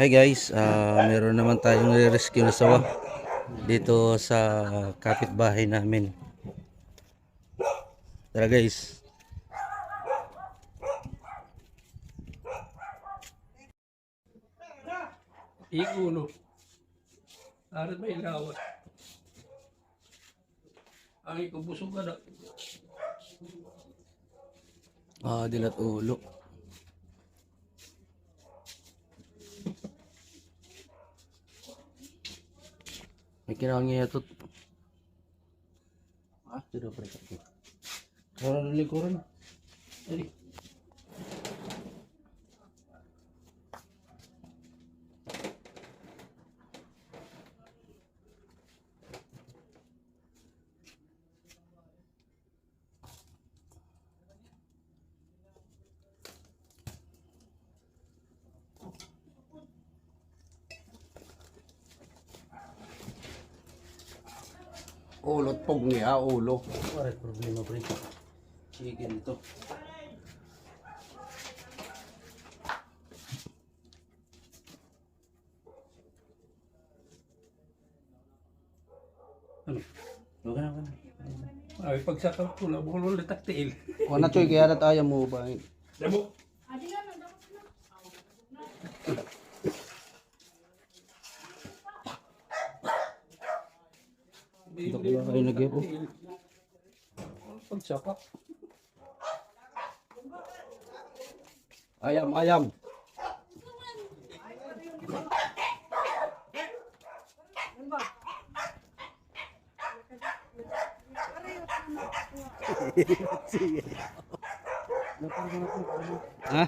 Hi guys, ah meron naman tayong rescue na sawa dito sa kapitbahay namin. Tara guys. Igulo. Arat may lawat. Ang ikubusog ka na. Ah, dilat ulo. May kinahang niya ito. Ah, tidak pa rin. Kaya na likuran. Ay. Ulot pog niya, ulo. Pare, problema pa rin. Chicken ito. Ano? Okay na, okay na. Ay, pagsakap ko na, bukan ulit taktiil. O na choy, kaya na tayo mo ba? Damo. Ito ko lang kayo nagyapo. Pagsakap. Ayam, ayam. Ha?